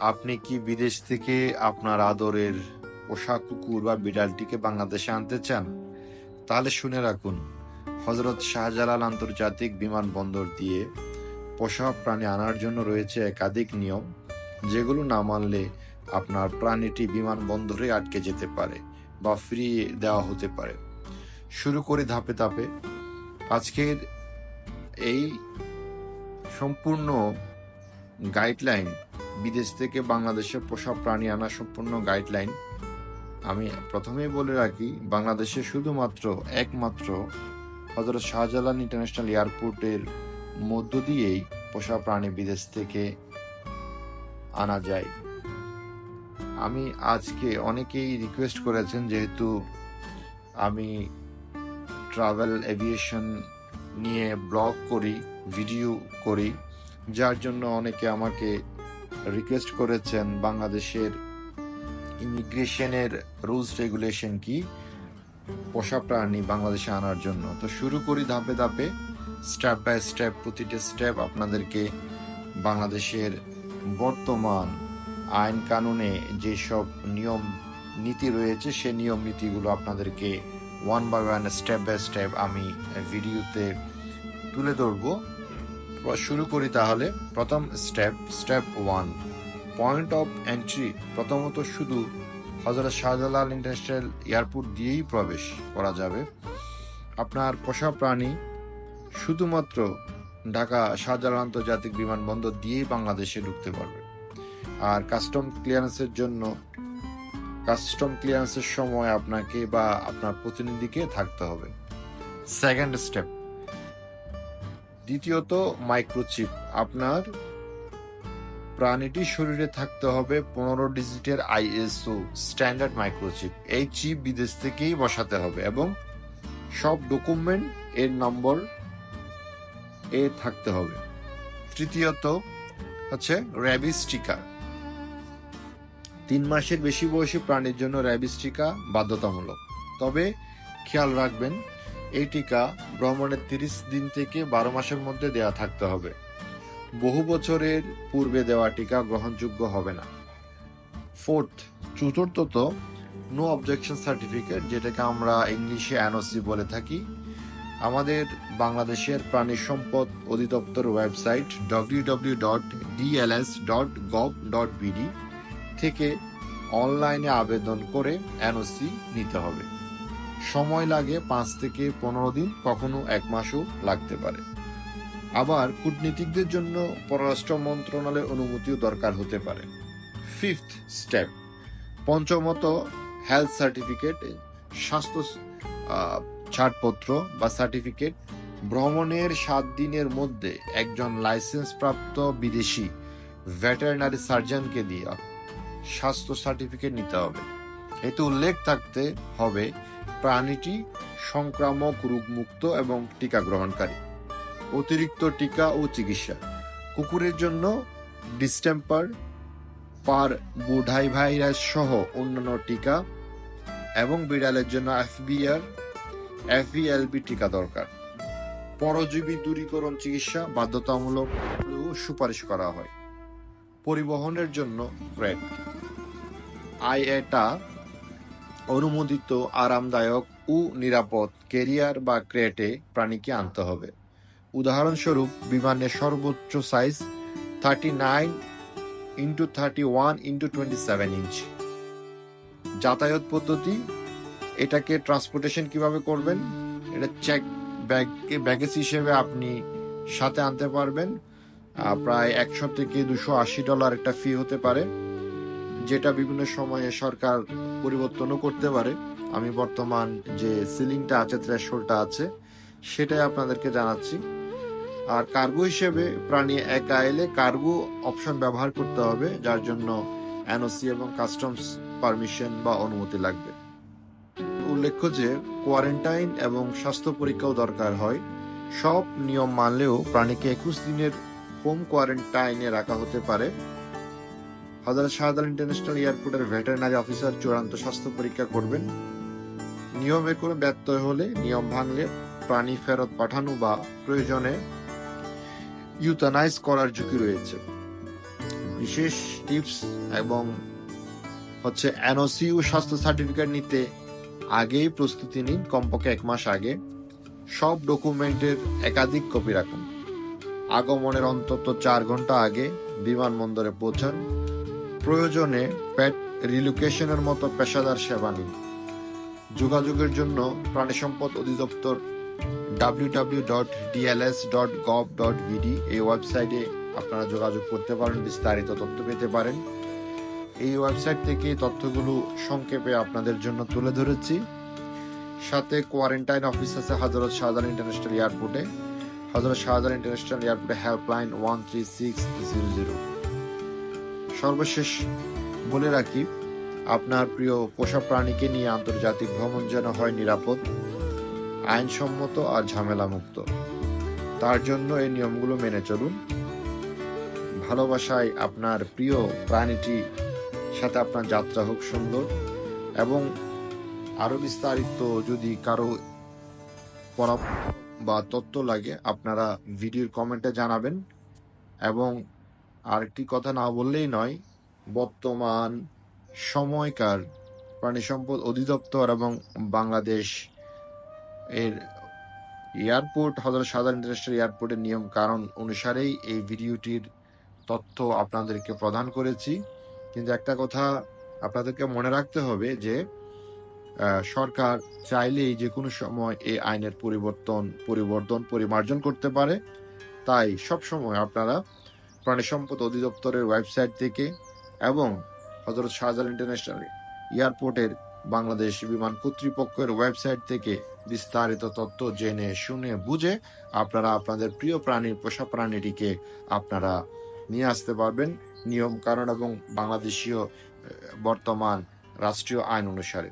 আপনি কি বিদেশ থেকে আপনার আদরের পোষা কুকুর বা বিড়ালটিকে বাংলাদেশে আনতে চান? তাহলে শুনে রাখুন হজরত শাহজালাল আন্তর্জাতিক বিমানবন্দর দিয়ে পোষা প্রাণী আনার জন্য রয়েছে একাধিক নিয়ম, যেগুলো না মানলে আপনার প্রাণীটি বিমানবন্দরে আটকে যেতে পারে বা ফ্রি দেওয়া হতে পারে। শুরু করি ধাপে ধাপে। আজকের এই সম্পূর্ণ গাইডলাইন বিদেশ থেকে বাংলাদেশে পোষা প্রাণী আনা সম্পূর্ণ গাইডলাইন আমি প্রথমেই বলে রাখি, বাংলাদেশে শুধুমাত্র, একমাত্র হজরত শাহজালাল ইন্টারন্যাশনাল এয়ারপোর্টের মধ্য দিয়েই পোষা প্রাণী বিদেশ থেকে আনা যায়। আমি আজকে অনেকেই রিকোয়েস্ট করেছেন, যেহেতু আমি ট্রাভেল এভিয়েশন নিয়ে ব্লগ করি ভিডিও করি, যার জন্য অনেকে আমাকে রিকোয়েস্ট করেছেন বাংলাদেশের ইমিগ্রেশনের রুলস রেগুলেশন কি? পোষা প্রাণী বাংলাদেশে আনার জন্য। তো শুরু করি ধাপে ধাপে, স্টেপ বাই স্টেপ, প্রতিটা স্টেপ আপনাদেরকে বাংলাদেশের বর্তমান আইন কানুনে যেসব নিয়ম, নীতি রয়েছে, সে নিয়ম নীতিগুলো আপনাদেরকে one by one step by step আমি ভিডিওতে তুলে ধরবো। শুরু করি তাহলে, প্রথম step step one. Point of entry, প্রথমত শুধু হজরত শাহজালাল ইন্টারন্যাশনাল এয়ারপোর্ট দিয়েই প্রবেশ করা যাবে। আপনার পোষা প্রাণী শুধুমাত্র ঢাকা শাহজালাল আন্তর্জাতিক বিমানবন্দর দিয়েই বাংলাদেশে ঢুকতে পারবে। আর কাস্টম ক্লিয়ারেন্সের জন্য, কাস্টম ক্লিয়ারেন্সের সময় আপনাকে বা আপনার প্রতিনিধিকে থাকতে হবে। সেকেন্ড স্টেপ দ্বিতীয়ত মাইক্রোচিপ আপনার প্রাণীটির শরীরে থাকতে হবে পনেরো ডিজিটের আইএসও স্ট্যান্ডার্ড মাইক্রোচিপ এই চিপ বিদেশ থেকেই বসাতে হবে এবং সব ডকুমেন্ট এর নম্বর এ থাকতে হবে। তৃতীয়ত হচ্ছে র্যাবিস টিকা। তিন মাসের বেশি বয়সী প্রাণীর জন্য র্যাবিস টিকা বাধ্যতামূলক। তবে খেয়াল রাখবেন এই টিকা ভ্রমণের তিরিশ দিন থেকে বারো মাসের মধ্যে দেয়া থাকতে হবে। বহু বছরের পূর্বে দেওয়া টিকা গ্রহণযোগ্য হবে না। ফোর্থ, চতুর্থত নো অবজেকশন সার্টিফিকেট যেটাকে আমরা ইংলিশে এনওসি বলে থাকি। আমাদের বাংলাদেশের প্রাণী সম্পদ অধিদপ্তর website W W dot dot gov dot থেকে অনলাইনে আবেদন করে এনওসি নিতে হবে। সময় লাগে পাঁচ থেকে পনেরো দিন, কখনো এক মাসও লাগতে পারে। আবার কূটনীতিকদের জন্য পররাষ্ট্র মন্ত্রণালয়ের অনুমতিও দরকার হতে পারে। ফিফথ স্টেপ পঞ্চমত হেলথ সার্টিফিকেট স্বাস্থ্য ছাড়পত্র বা সার্টিফিকেট ভ্রমণের সাত দিনের মধ্যে একজন লাইসেন্স প্রাপ্ত বিদেশি ভেটেরিনারি সার্জনকে দিয়ে স্বাস্থ্য সার্টিফিকেট নিতে হবে। এতে উল্লেখ থাকতে হবে প্রাণীটি সংক্রামক, রোগমুক্ত এবং টিকা গ্রহণকারী। অতিরিক্ত টিকা ও চিকিৎসা। কুকুরের জন্য ডিস্টেম্পার পার বুঢাই ভাইরাস সহ অন্যান্য টিকা এবং বিড়ালের জন্য এফবিআর এফবিএলবি টিকা দরকার। পরজীবী দূরীকরণ চিকিৎসা বাধ্যতামূলক সুপারিশ করা হয়। পরিবহনের জন্য ক্রেট আইএটা অনুমোদিত, আরামদায়ক ও নিরাপদ কেরিয়ার বা ক্রেটে প্রাণীকে আনতে হবে। উদাহরণস্বরূপ, বিমানের সর্বোচ্চ size thirty nine into thirty one into twenty seven inch যাতায়াত পদ্ধতি, এটাকে ট্রান্সপোর্টেশন কীভাবে করবেন? এটা চেক ব্যাগ ব্যাগেজ হিসেবে আপনি সাথে আনতে পারবেন। প্রায় একশো থেকে দুশো আশি ডলার একটা ফি হতে পারে। যেটা বিভিন্ন সময়ে সরকার পরিবর্তনও করতে পারে, আমি বর্তমান যে সিলিংটা আছে থ্রেশহোল্ডটা আছে, সেটাই আপনাদেরকে জানাচ্ছি। আর কার্গো হিসেবে প্রাণী একা এলে কার্গো অপশন ব্যবহার করতে হবে, যার জন্য এনওসি এবং কাস্টমস পারমিশন বা অনুমতি লাগবে। উল্লেখ্য যে কোয়ারেন্টাইন এবং স্বাস্থ্য পরীক্ষাও দরকার হয়। সব নিয়ম মানলেও প্রাণীকে একুশ দিনের হোম কোয়ারেন্টাইনে রাখা হতে পারে। হজরত শাহজালাল ইন্টারন্যাশনাল এয়ারপোর্টের ভেটেরিনারি অফিসার চূড়ান্ত স্বাস্থ্য পরীক্ষা করবেন। নিয়মে কোনো ব্যত্যয় হলে নিয়ম ভাঙলে প্রাণী ফেরত পাঠানো বা প্রয়োজনে ইউথানাইজ করার ঝুঁকি রয়েছে। বিশেষ টিপস এবং হচ্ছে এনওসি ও স্বাস্থ্য সার্টিফিকেট নিতে আগেই প্রস্তুতি নিন, কমপক্ষে এক মাস আগে। সব ডকুমেন্টের একাধিক কপি রাখুন। আগমনের অন্তত চার ঘণ্টা আগে বিমানবন্দরে পৌঁছান। প্রয়োজনে প্যাট রিলোকেশনের মতো পেশাদার সেবা নিন। যোগাযোগের জন্য প্রাণী সম্পদ অধিদপ্তর www.dls.gov.vd এই ওয়েবসাইটে আপনারা যোগাযোগ করতে পারেন, বিস্তারিত তথ্য পেতে পারেন। এই ওয়েবসাইট থেকে তথ্যগুলো সংক্ষেপে আপনাদের জন্য তুলে ধরেছি। সাথে কোয়ারেন্টাইন অফিস আছে হজরত শাহজাহান ইন্টারন্যাশনাল এয়ারপোর্টে হজরত শাহজাহান ইন্টারন্যাশনাল এয়ারপোর্টে helpline one three six zero zero সর্বশেষ বলে রাখি, আপনার প্রিয় পোষা প্রাণীকে নিয়ে আন্তর্জাতিক ভ্রমণ যেন হয় নিরাপদ, আইনসম্মত আর ঝামেলা মুক্ত তার জন্য এই নিয়মগুলো মেনে চলুন। ভালোবাসায় আপনার প্রিয় প্রাণীটি সাথে আপনার যাত্রা হোক সুন্দর এবং আরও বিস্তারিত যদি কারও পরামর্শ বা তথ্য লাগে, আপনারা ভিডিওর কমেন্টে জানাবেন এবং আরেকটি কথা না বললেই নয়, বর্তমান সময়কার প্রাণী সম্পদ অধিদপ্তর এবং বাংলাদেশ এর এয়ারপোর্ট, হজরত সাধারণ ইন্টারন্যাশনাল এয়ারপোর্টের নিয়ম কারণ অনুসারেই এই ভিডিওটির তথ্য আপনাদেরকে প্রদান করেছি। কিন্তু একটা কথা আপনাদেরকে মনে রাখতে হবে যে সরকার চাইলেই যে কোনো সময় এই আইনের পরিবর্তন পরিবর্তন, পরিমার্জন করতে পারে। তাই সব সময় আপনারা প্রাণী সম্পদ অধিদপ্তরের ওয়েবসাইট থেকে এবং হজরত শাহজালাল ইন্টারন্যাশনাল এয়ারপোর্টের বাংলাদেশ বিমান কর্তৃপক্ষের ওয়েবসাইট থেকে বিস্তারিত তথ্য জেনে, শুনে, বুঝে আপনারা আপনাদের প্রিয় প্রাণীর পোষা প্রাণীটিকে আপনারা নিয়ে আসতে পারবেন। নিয়ম কারণ এবং বাংলাদেশীয় বর্তমান রাষ্ট্রীয় আইন অনুসারে।